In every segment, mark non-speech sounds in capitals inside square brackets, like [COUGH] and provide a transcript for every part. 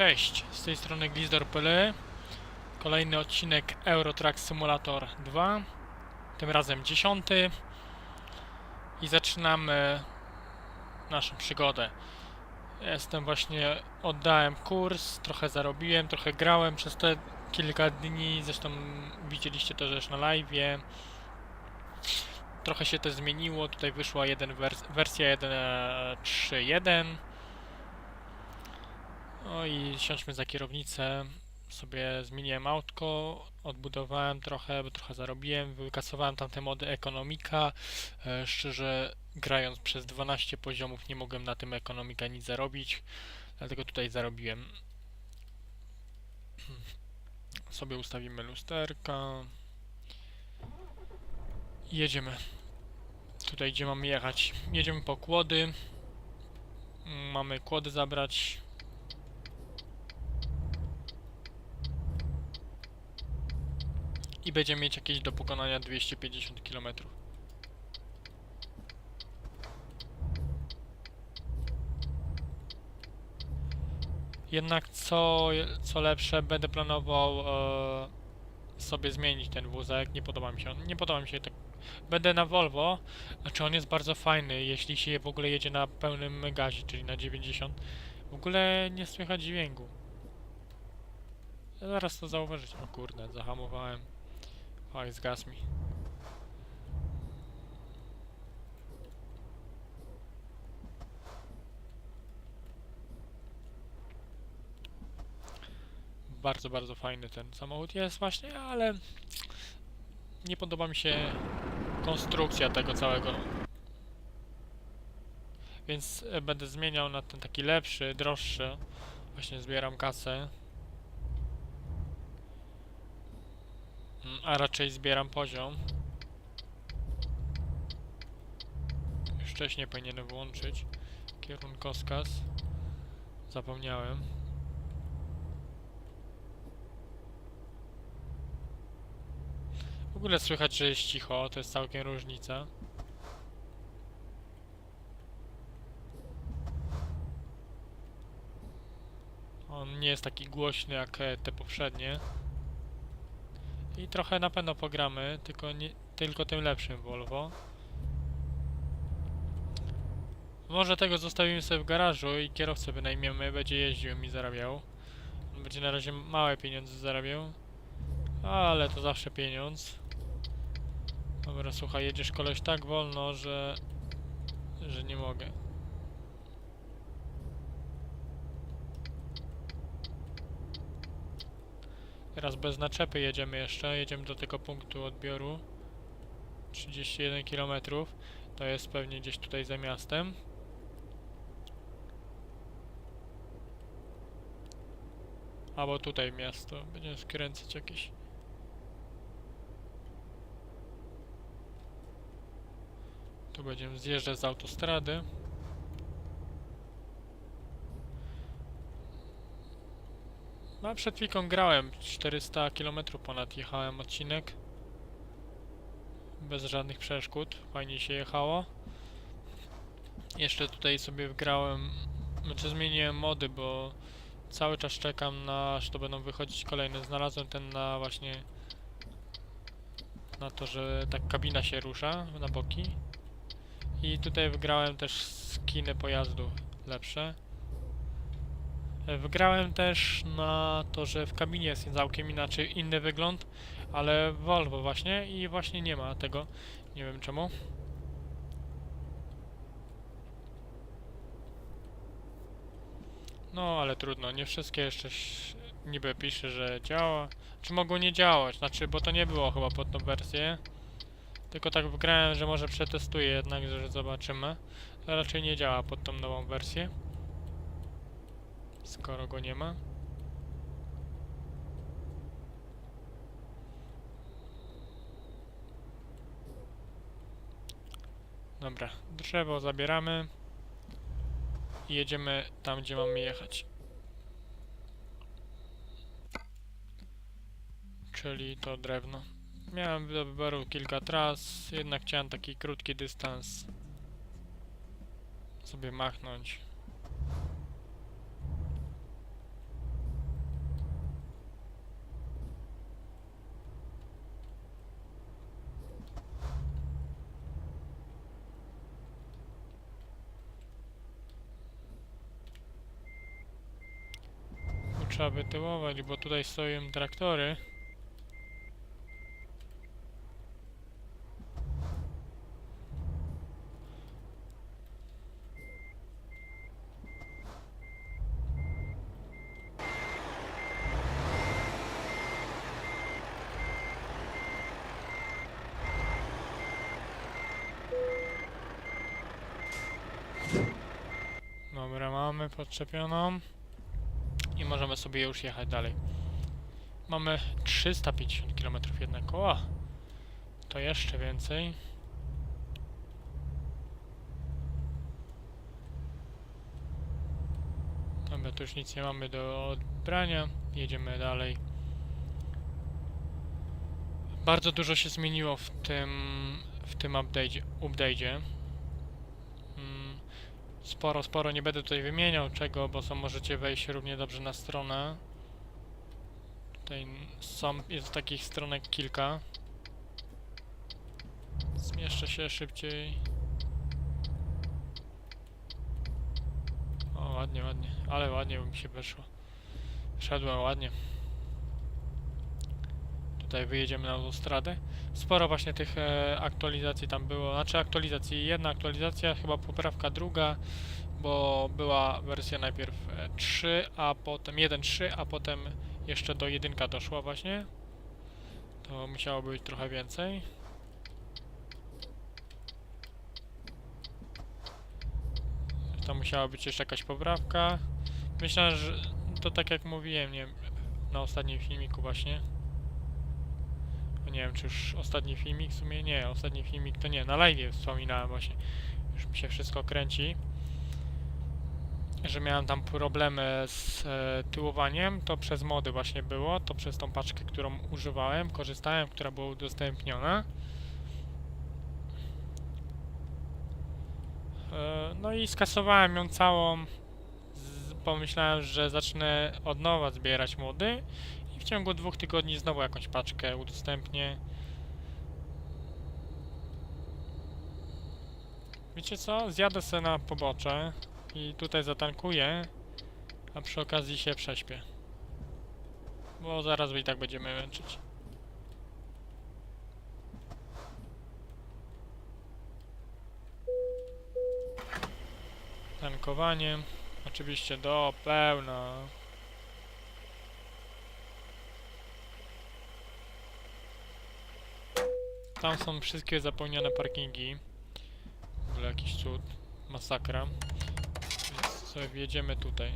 Cześć, z tej strony Glizdor.pl Kolejny odcinek Euro Truck Simulator 2 Tym razem dziesiąty. I zaczynamy naszą przygodę. Jestem właśnie, oddałem kurs, trochę zarobiłem, trochę grałem przez te kilka dni. Zresztą widzieliście to też na live'ie. Trochę się to zmieniło, tutaj wyszła jeden wers wersja 1.3.1 no i siądźmy za kierownicę. Sobie zmieniłem autko, odbudowałem trochę, bo trochę zarobiłem, wykasowałem tamte mody ekonomika. E, szczerze, grając przez 12 poziomów nie mogłem na tym ekonomika nic zarobić, dlatego tutaj zarobiłem. [CLEARS THROAT] Sobie ustawimy lusterka. I Jedziemy. Tutaj gdzie mamy jechać? Jedziemy po kłody. Mamy kłody zabrać. I będziemy mieć jakieś do pokonania 250 km. Jednak co, co lepsze, będę planował e, sobie zmienić ten wózek. Nie podoba mi się on. Nie podoba mi się tak. Będę na Volvo, znaczy on jest bardzo fajny, jeśli się w ogóle jedzie na pełnym gazie, czyli na 90. W ogóle nie słychać dźwięku. Zaraz to zauważyć. O kurde, zahamowałem. Oj, zgasł mi. Bardzo, bardzo fajny ten samochód jest właśnie, ale nie podoba mi się konstrukcja tego całego. Więc e, będę zmieniał na ten taki lepszy, droższy. Właśnie zbieram kasę. Mm, A raczej zbieram poziom. Już wcześniej powinienem włączyć kierunkowskaz. Zapomniałem. W ogóle słychać, że jest cicho, to jest całkiem różnica. On nie jest taki głośny jak e, te poprzednie. I trochę na pewno pogramy, tylko, nie, tylko tym lepszym Volvo. Może tego zostawimy sobie w garażu i kierowcę wynajmiemy, będzie jeździł i zarabiał. Będzie na razie małe pieniądze zarabiał. Ale to zawsze pieniądz. Dobra, słuchaj, jedziesz koleś tak wolno, że... że nie mogę. Teraz bez naczepy jedziemy jeszcze, jedziemy do tego punktu odbioru. 31 km To jest pewnie gdzieś tutaj za miastem. Albo tutaj miasto, będziemy skręcać jakieś Tu będziemy zjeżdżać z autostrady No, przed chwilką grałem. 400 km ponad jechałem odcinek. Bez żadnych przeszkód. Fajnie się jechało. Jeszcze tutaj sobie wgrałem... Znaczy zmieniłem mody, bo cały czas czekam na aż to będą wychodzić kolejne. Znalazłem ten na właśnie... Na to, że tak kabina się rusza na boki. I tutaj wgrałem też skiny pojazdu lepsze. E, Wygrałem też na to, że w kabinie jest całkiem inaczej inny wygląd, ale Volvo właśnie i właśnie nie ma tego. Nie wiem czemu. No, ale trudno, nie wszystkie jeszcze niby pisze, że działa. Czy mogą nie działać? Znaczy, bo to nie było chyba pod tą wersję. Tylko tak wgrałem, że może przetestuję jednak, że zobaczymy. To raczej nie działa pod tą nową wersję skoro go nie ma. Dobra, drzewo zabieramy i jedziemy tam, gdzie mamy jechać. Czyli to drewno. Miałem do wyboru kilka tras, jednak chciałem taki krótki dystans sobie machnąć. Trzeba wytyłować, bo tutaj stoją traktory. Dobra, mamy podczepioną możemy sobie już jechać dalej. Mamy 350 km jednak. O! To jeszcze więcej. Dobra, tu już nic nie mamy do odbrania. Jedziemy dalej. Bardzo dużo się zmieniło w tym w tym update'zie. update'zie. Sporo, sporo nie będę tutaj wymieniał czego, bo są, możecie wejść równie dobrze na stronę. Tutaj są, jest takich stronek kilka. Zmieszczę się szybciej. O, ładnie, ładnie, ale ładnie mi się weszło. Szedłem ładnie. Tutaj wyjedziemy na autostradę. Sporo właśnie tych e, aktualizacji tam było. Znaczy aktualizacji, jedna aktualizacja, chyba poprawka druga, bo była wersja najpierw e, 3, a potem 1.3, a potem jeszcze do 1 doszła właśnie. To musiało być trochę więcej. To musiała być jeszcze jakaś poprawka. Myślę, że to tak jak mówiłem, nie na ostatnim filmiku właśnie. Nie wiem, czy już ostatni filmik, w sumie? Nie, ostatni filmik to nie, na live wspominałem właśnie, już mi się wszystko kręci, że miałem tam problemy z e, tyłowaniem, to przez mody właśnie było, to przez tą paczkę, którą używałem, korzystałem, która była udostępniona. E, no i skasowałem ją całą, z, pomyślałem, że zacznę od nowa zbierać mody ciągu dwóch tygodni znowu jakąś paczkę udostępnię. Wiecie co? Zjadę sobie na pobocze i tutaj zatankuję, a przy okazji się prześpię. Bo zaraz i tak będziemy męczyć. Tankowanie. Oczywiście do pełna. Tam są wszystkie zapełnione parkingi. W ogóle jakiś cud. Masakra. Więc sobie wjedziemy tutaj.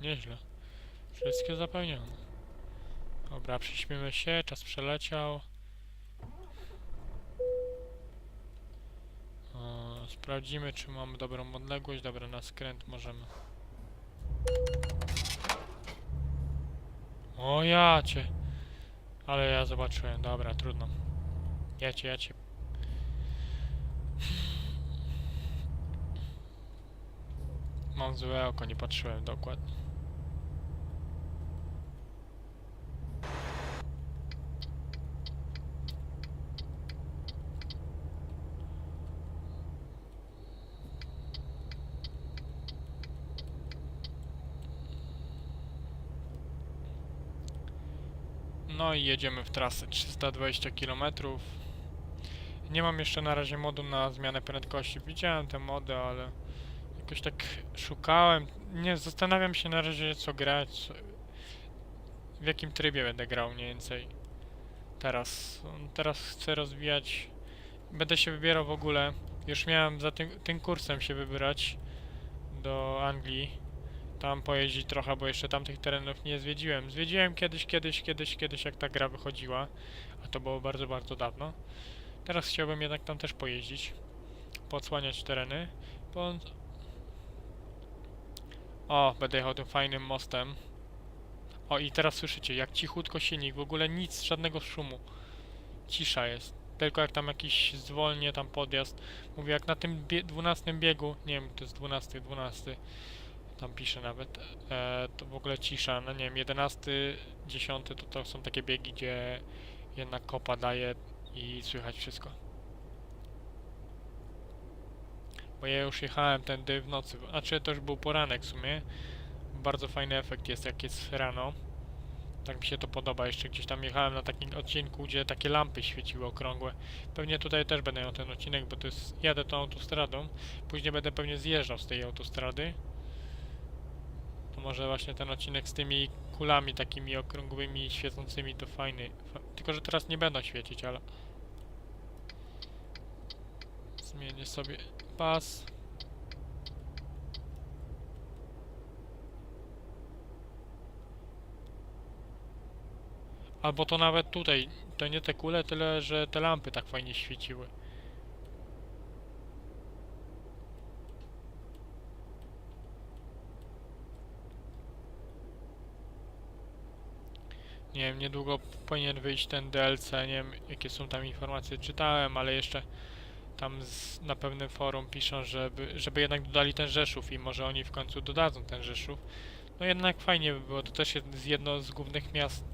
Nieźle. Wszystkie zapełnione. Dobra, przyśpimy się, czas przeleciał. O, sprawdzimy, czy mamy dobrą odległość. Dobra, na skręt możemy. O ja cię. Ale ja zobaczyłem, dobra, trudno. Ja cię, ja cię. Mam złe oko, nie patrzyłem dokładnie. No i jedziemy w trasę 320 km. Nie mam jeszcze na razie modu na zmianę prędkości. Widziałem te mody, ale jakoś tak szukałem. Nie, zastanawiam się na razie co grać, co, w jakim trybie będę grał mniej więcej. Teraz, teraz chcę rozwijać. Będę się wybierał w ogóle. Już miałem za tym, tym kursem się wybrać do Anglii tam pojeździć trochę, bo jeszcze tamtych terenów nie zwiedziłem. Zwiedziłem kiedyś, kiedyś, kiedyś, kiedyś, jak ta gra wychodziła, a to było bardzo, bardzo dawno. Teraz chciałbym jednak tam też pojeździć, podsłaniać tereny, bo... O, będę jechał tym fajnym mostem. O, i teraz słyszycie, jak cichutko silnik, w ogóle nic, żadnego szumu. Cisza jest. Tylko jak tam jakiś zwolnie tam podjazd. Mówię, jak na tym bie 12 biegu, nie wiem, to jest 12, 12, tam pisze nawet, e, to w ogóle cisza, no nie wiem, 11, 10 to, to są takie biegi, gdzie jednak kopa daje i słychać wszystko. Bo ja już jechałem tędy w nocy, znaczy to już był poranek w sumie. Bardzo fajny efekt jest jak jest rano. Tak mi się to podoba. Jeszcze gdzieś tam jechałem na takim odcinku, gdzie takie lampy świeciły okrągłe. Pewnie tutaj też będę miał ten odcinek, bo to jest, jadę tą autostradą. Później będę pewnie zjeżdżał z tej autostrady. To może właśnie ten odcinek z tymi kulami takimi okrągłymi, świecącymi to fajny. Fa tylko, że teraz nie będą świecić, ale... Zmienię sobie pas. Albo to nawet tutaj, to nie te kule, tyle że te lampy tak fajnie świeciły. Nie wiem, niedługo powinien wyjść ten DLC, nie wiem jakie są tam informacje, czytałem, ale jeszcze tam z, na pewnym forum piszą, żeby, żeby jednak dodali ten Rzeszów i może oni w końcu dodadzą ten Rzeszów. No jednak fajnie by było, to też jest jedno z głównych miast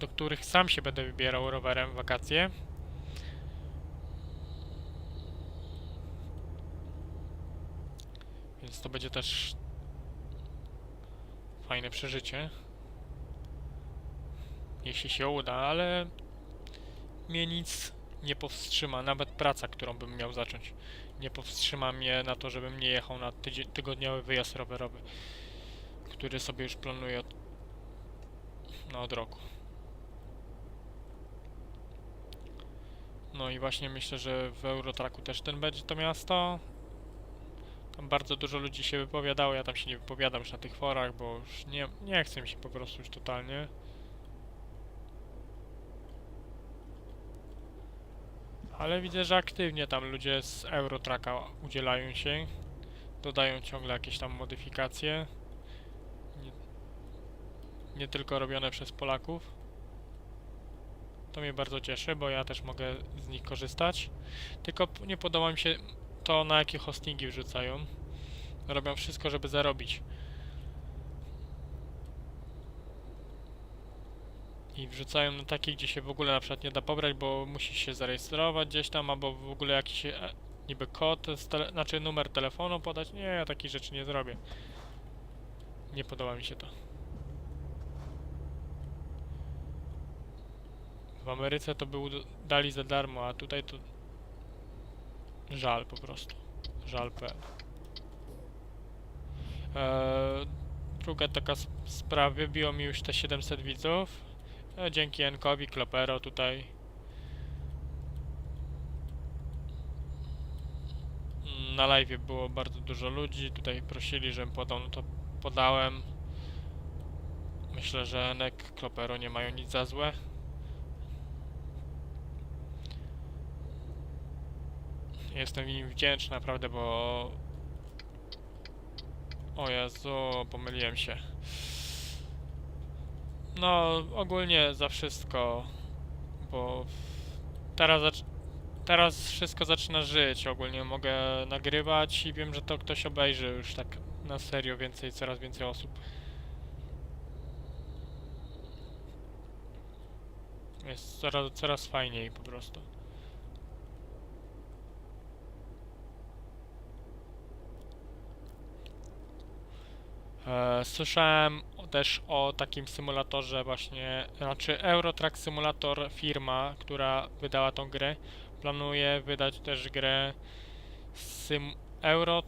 do których sam się będę wybierał rowerem w wakacje. Więc to będzie też fajne przeżycie. Jeśli się uda, ale mnie nic nie powstrzyma, nawet praca, którą bym miał zacząć, nie powstrzyma mnie na to, żebym nie jechał na tygodniowy wyjazd rowerowy, który sobie już planuję od, no, od roku. No i właśnie myślę, że w Eurotraku też ten będzie to miasto. Tam bardzo dużo ludzi się wypowiadało, ja tam się nie wypowiadam już na tych forach, bo już nie, nie chcę mi się po prostu już totalnie. Ale widzę, że aktywnie tam ludzie z Eurotraka udzielają się. Dodają ciągle jakieś tam modyfikacje. Nie, nie tylko robione przez Polaków. To mnie bardzo cieszy, bo ja też mogę z nich korzystać. Tylko nie podoba mi się to, na jakie hostingi wrzucają. Robią wszystko, żeby zarobić. I wrzucają na takie, gdzie się w ogóle na przykład nie da pobrać, bo musisz się zarejestrować gdzieś tam, albo w ogóle jakiś e, niby kod, znaczy numer telefonu podać. Nie, ja takich rzeczy nie zrobię. Nie podoba mi się to. W Ameryce to był dali za darmo, a tutaj to żal po prostu. Żal.pl eee, Druga taka sp- sprawa, wybiło mi już te 700 widzów. E, dzięki Enkowi, Klopero tutaj. Mm, Na live było bardzo dużo ludzi, tutaj prosili, żebym podał, no to podałem. Myślę, że Enek, Klopero nie mają nic za złe. Jestem im wdzięczny naprawdę, bo... O Jezu, pomyliłem się. No, ogólnie za wszystko, bo teraz, teraz wszystko zaczyna żyć. Ogólnie mogę nagrywać i wiem, że to ktoś obejrzy już tak na serio więcej, coraz więcej osób. Jest coraz, coraz fajniej po prostu. E, słyszałem też o takim symulatorze właśnie, znaczy Eurotrack Simulator firma, która wydała tą grę, planuje wydać też grę Sim Euro,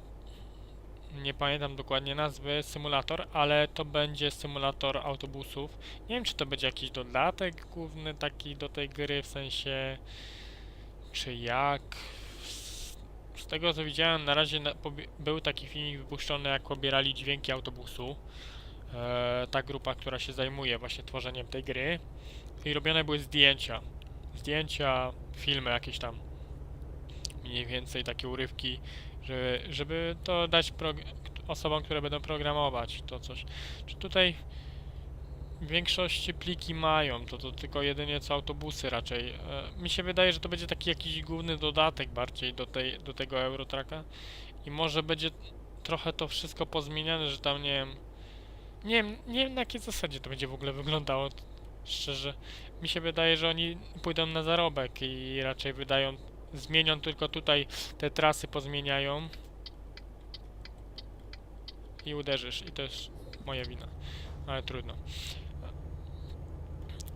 nie pamiętam dokładnie nazwy, symulator, ale to będzie symulator autobusów. Nie wiem, czy to będzie jakiś dodatek główny taki do tej gry, w sensie czy jak. Z- tego co widziałem, na razie na, był taki filmik wypuszczony, jak pobierali dźwięki autobusu. E, ta grupa, która się zajmuje właśnie tworzeniem tej gry. I robione były zdjęcia. Zdjęcia, filmy jakieś tam. Mniej więcej takie urywki, żeby, żeby to dać osobom, które będą programować to coś. Czy tutaj w większości pliki mają, to, to tylko jedynie co autobusy raczej. E, mi się wydaje, że to będzie taki jakiś główny dodatek bardziej do, tej, do tego Eurotracka i może będzie trochę to wszystko pozmieniane, że tam nie wiem, nie wiem, nie wiem na jakiej zasadzie to będzie w ogóle wyglądało. Szczerze, mi się wydaje, że oni pójdą na zarobek i raczej wydają, zmienią tylko tutaj te trasy, pozmieniają i uderzysz. I to jest moja wina, ale trudno.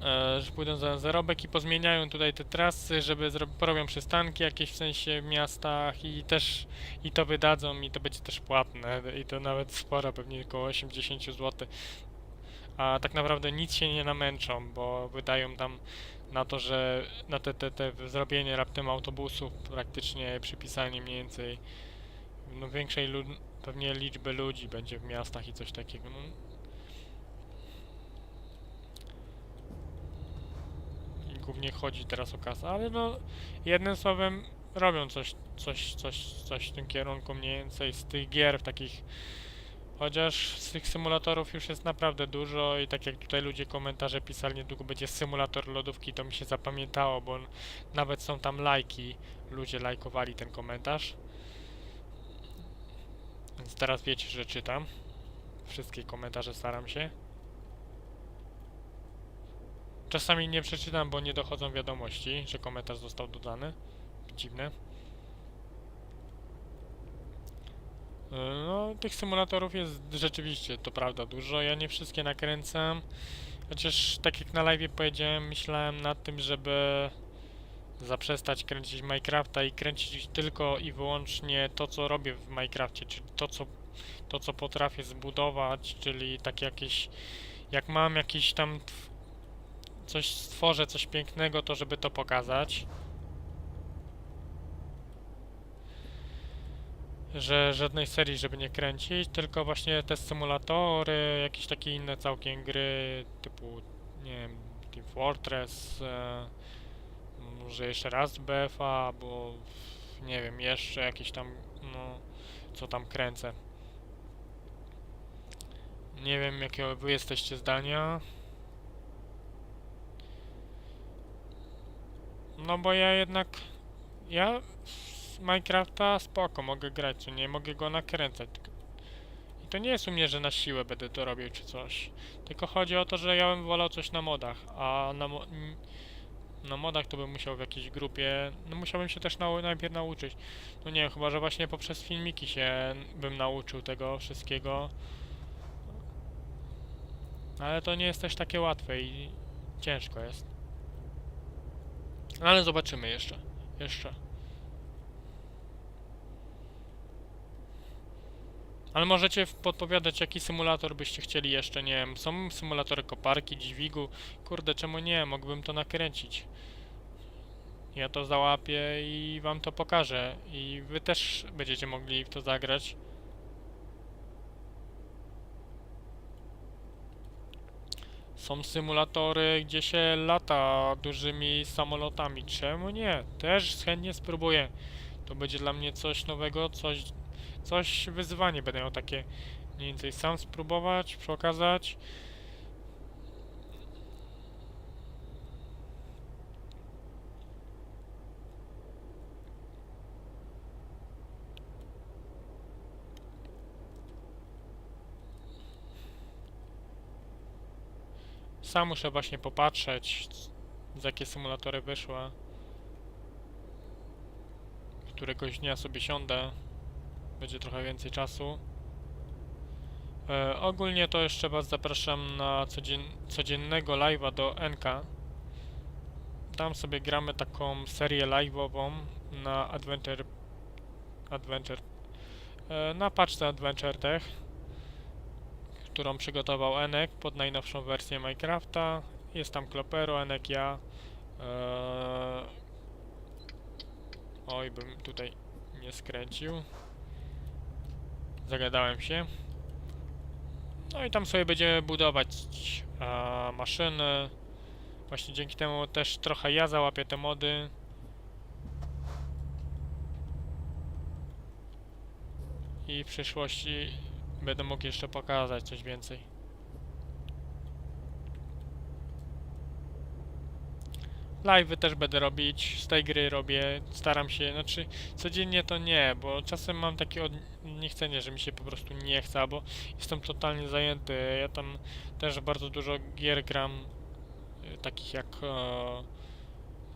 E, że pójdą za zarobek i pozmieniają tutaj te trasy, żeby porobią przystanki jakieś w sensie w miastach i też i to wydadzą i to będzie też płatne i to nawet sporo, pewnie około 80 zł. A tak naprawdę nic się nie namęczą, bo wydają tam na to, że na te, te, te zrobienie raptem autobusów, praktycznie przypisanie mniej więcej no większej lud- pewnie liczby ludzi będzie w miastach i coś takiego. No, i głównie chodzi teraz o kasę, ale no jednym słowem robią coś, coś, coś, coś w tym kierunku mniej więcej z tych gier takich chociaż z tych symulatorów już jest naprawdę dużo i tak jak tutaj ludzie komentarze pisali, niedługo będzie symulator lodówki, to mi się zapamiętało, bo nawet są tam lajki, ludzie lajkowali ten komentarz. Więc teraz wiecie, że czytam. Wszystkie komentarze staram się. Czasami nie przeczytam, bo nie dochodzą wiadomości, że komentarz został dodany. Dziwne. Yy, No, tych symulatorów jest rzeczywiście, to prawda, dużo. Ja nie wszystkie nakręcam. Chociaż, tak jak na live powiedziałem, myślałem nad tym, żeby zaprzestać kręcić Minecrafta i kręcić tylko i wyłącznie to, co robię w Minecrafcie, czyli to, co, to, co potrafię zbudować, czyli tak jakieś, jak mam jakiś tam coś stworzę, coś pięknego, to żeby to pokazać. Że żadnej serii, żeby nie kręcić, tylko właśnie te symulatory, jakieś takie inne całkiem gry, typu, nie wiem, Team Fortress, e, może jeszcze raz BFA, bo nie wiem, jeszcze jakieś tam, no, co tam kręcę. Nie wiem, jakiego wy jesteście zdania. No bo ja jednak, ja z Minecrafta spoko, mogę grać, nie, mogę go nakręcać. I to nie jest u mnie, że na siłę będę to robił czy coś. Tylko chodzi o to, że ja bym wolał coś na modach, a na, mo- na modach to bym musiał w jakiejś grupie, no musiałbym się też nau- najpierw nauczyć. No nie wiem, chyba, że właśnie poprzez filmiki się bym nauczył tego wszystkiego. Ale to nie jest też takie łatwe i ciężko jest. Ale zobaczymy jeszcze. Jeszcze. Ale możecie podpowiadać, jaki symulator byście chcieli jeszcze, nie wiem, są symulatory koparki, dźwigu, kurde, czemu nie, mógłbym to nakręcić. Ja to załapię i wam to pokażę i wy też będziecie mogli w to zagrać. Są symulatory, gdzie się lata dużymi samolotami. Czemu nie? Też chętnie spróbuję. To będzie dla mnie coś nowego, coś, coś wyzwanie będę miał takie mniej więcej sam spróbować, pokazać. Sam muszę właśnie popatrzeć, z jakie symulatory wyszły. Któregoś dnia sobie siądę. Będzie trochę więcej czasu. E, ogólnie to jeszcze Was zapraszam na codzien codziennego live'a do NK. Tam sobie gramy taką serię live'ową na Adventure... Adventure... E, na paczce Adventure Tech którą przygotował Enek pod najnowszą wersję Minecrafta. Jest tam Klopero, Enek, ja. Eee... Oj, bym tutaj nie skręcił. Zagadałem się. No i tam sobie będziemy budować e, maszyny. Właśnie dzięki temu też trochę ja załapię te mody. I w przyszłości Będę mógł jeszcze pokazać coś więcej. Live'y też będę robić, z tej gry robię, staram się, znaczy codziennie to nie, bo czasem mam takie od... niechcenie, że mi się po prostu nie chce, albo jestem totalnie zajęty, ja tam też bardzo dużo gier gram y, takich jak e,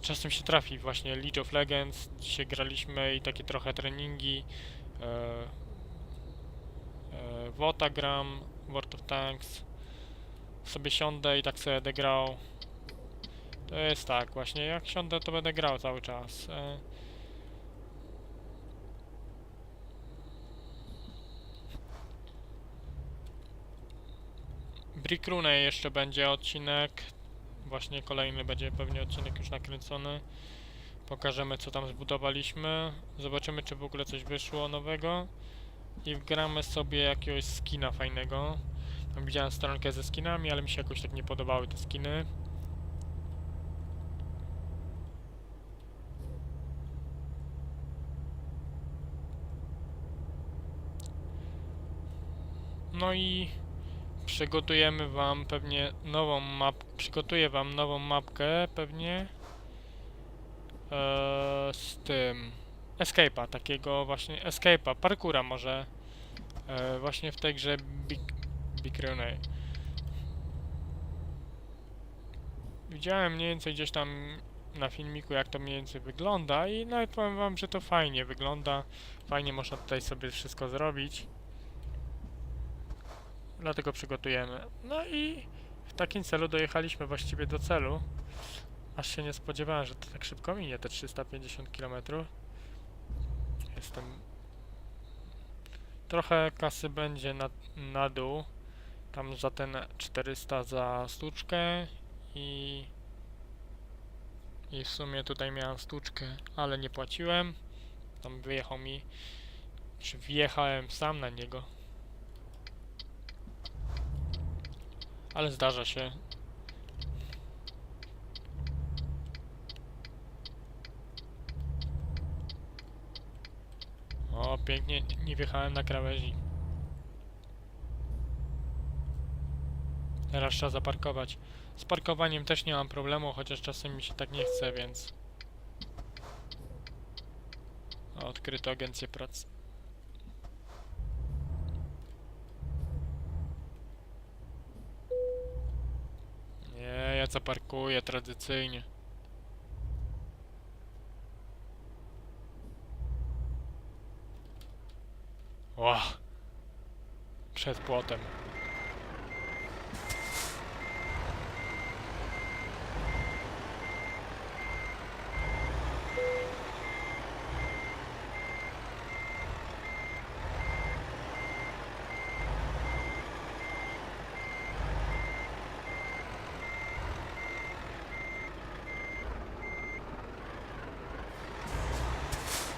czasem się trafi właśnie League of Legends. Dzisiaj graliśmy i takie trochę treningi. E, e, WOTA gram, World of Tanks. Sobie siądę i tak sobie będę grał. To jest tak właśnie, jak siądę to będę grał cały czas. E, Brick Rune jeszcze będzie odcinek. Właśnie kolejny będzie pewnie odcinek już nakręcony. Pokażemy co tam zbudowaliśmy. Zobaczymy czy w ogóle coś wyszło nowego. I wgramy sobie jakiegoś skina fajnego. Tam widziałem stronkę ze skinami, ale mi się jakoś tak nie podobały te skiny. No i przygotujemy wam pewnie nową map, przygotuję wam nową mapkę pewnie eee, z tym escape'a, takiego właśnie escape'a, parkura może eee, właśnie w tej grze Big, Big Rune. Widziałem mniej więcej gdzieś tam na filmiku jak to mniej więcej wygląda i nawet powiem wam, że to fajnie wygląda, fajnie można tutaj sobie wszystko zrobić. Dlatego przygotujemy. No i w takim celu dojechaliśmy właściwie do celu. Aż się nie spodziewałem, że to tak szybko minie, te 350 km. Jestem... Trochę kasy będzie na, na dół. Tam za ten 400 za sztuczkę i... I w sumie tutaj miałem sztuczkę, ale nie płaciłem. Tam wyjechał mi... Czy wjechałem sam na niego. Ale zdarza się. O, pięknie, nie wjechałem na krawędzi. Teraz trzeba zaparkować. Z parkowaniem też nie mam problemu, chociaż czasem mi się tak nie chce, więc... O, Odkryto agencję pracy. Nie, ja zaparkuję tradycyjnie. O! Przed płotem.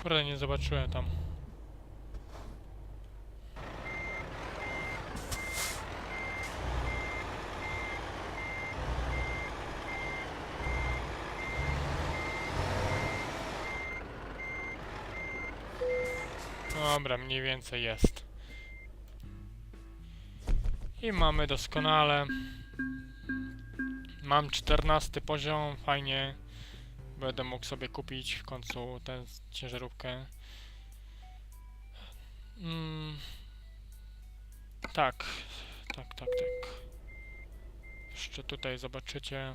Kurde, nie zobaczyłem tam. Dobra, mniej więcej jest. I mamy doskonale. Mam 14 poziom, fajnie. Będę mógł sobie kupić w końcu tę ciężarówkę. Mm. Tak, tak, tak, tak. Jeszcze tutaj zobaczycie.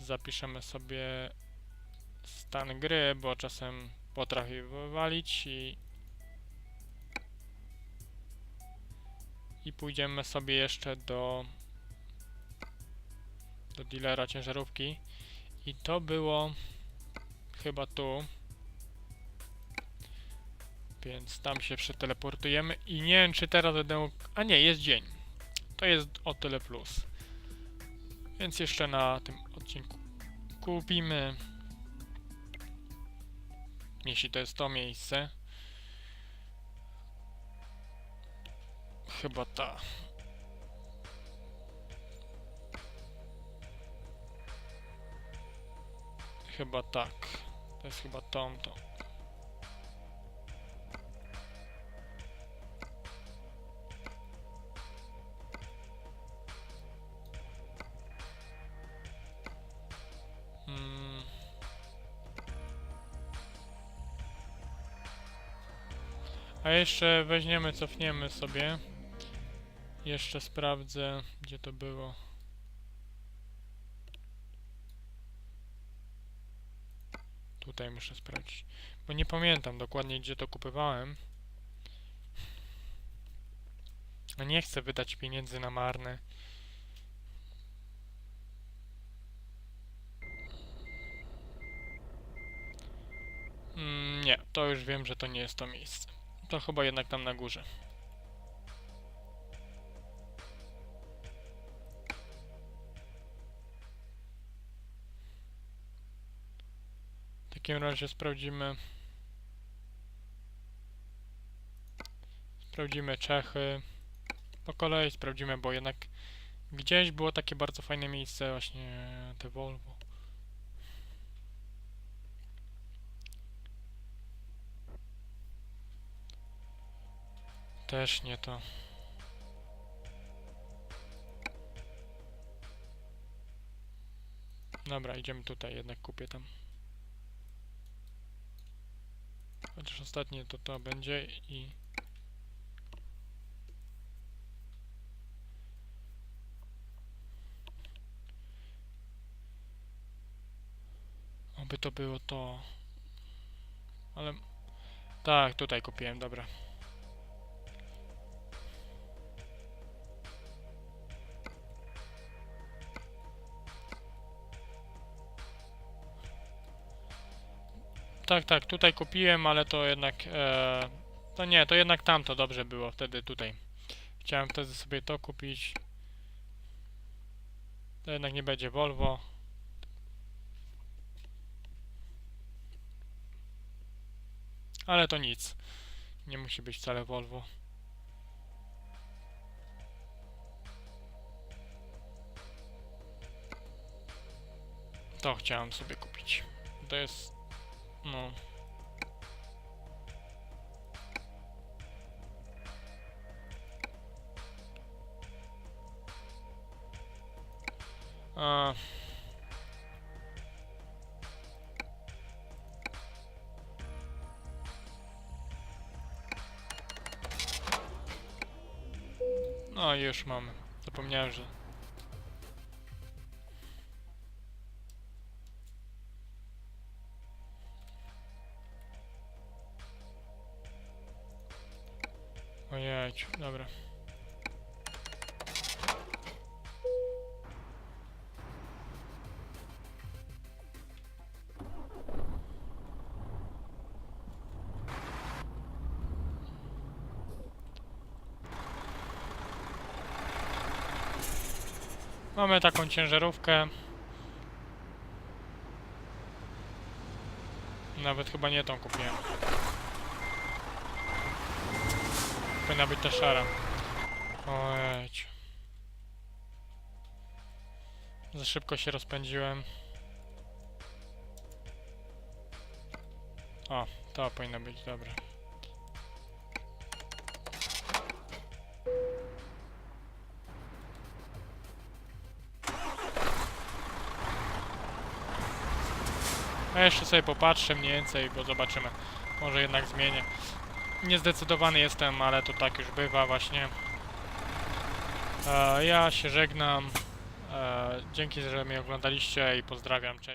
Zapiszemy sobie stan gry, bo czasem potrafi wywalić i i pójdziemy sobie jeszcze do do dealera ciężarówki. I to było chyba tu. Więc tam się przeteleportujemy. I nie wiem czy teraz będę a nie, jest dzień. To jest o tyle plus. Więc jeszcze na tym odcinku kupimy. Jeśli to jest to miejsce chyba ta Chyba tak. To jest chyba tamto. Mm. A jeszcze weźmiemy, cofniemy sobie. Jeszcze sprawdzę, gdzie to było. Tutaj muszę sprawdzić, bo nie pamiętam dokładnie, gdzie to kupowałem. A no nie chcę wydać pieniędzy na marne. Mm, nie, to już wiem, że to nie jest to miejsce. To chyba jednak tam na górze. Takim razie sprawdzimy. Sprawdzimy Czechy. Po kolei sprawdzimy, bo jednak gdzieś było takie bardzo fajne miejsce, właśnie te Volvo. Też nie to. Dobra, idziemy tutaj, jednak kupię tam. Chociaż ostatnie to to będzie i... Oby to było to. Ale... Tak, tutaj kupiłem, dobra. Tak, tak, tutaj kupiłem, ale to jednak... E, to nie, to jednak tamto dobrze było wtedy tutaj. Chciałem wtedy sobie to kupić. To jednak nie będzie Volvo. Ale to nic. Nie musi być wcale Volvo. To chciałem sobie kupić. To jest... No. A. No już mamy. Zapomniałem, że... Mamy taką ciężarówkę. Nawet chyba nie tą kupiłem. Powinna być ta szara. Ojej. Za szybko się rozpędziłem. O, to powinno być dobre. Jeszcze sobie popatrzę mniej więcej, bo zobaczymy. Może jednak zmienię. Niezdecydowany jestem, ale to tak już bywa właśnie. E, ja się żegnam. E, dzięki, że mnie oglądaliście i pozdrawiam. Cześć.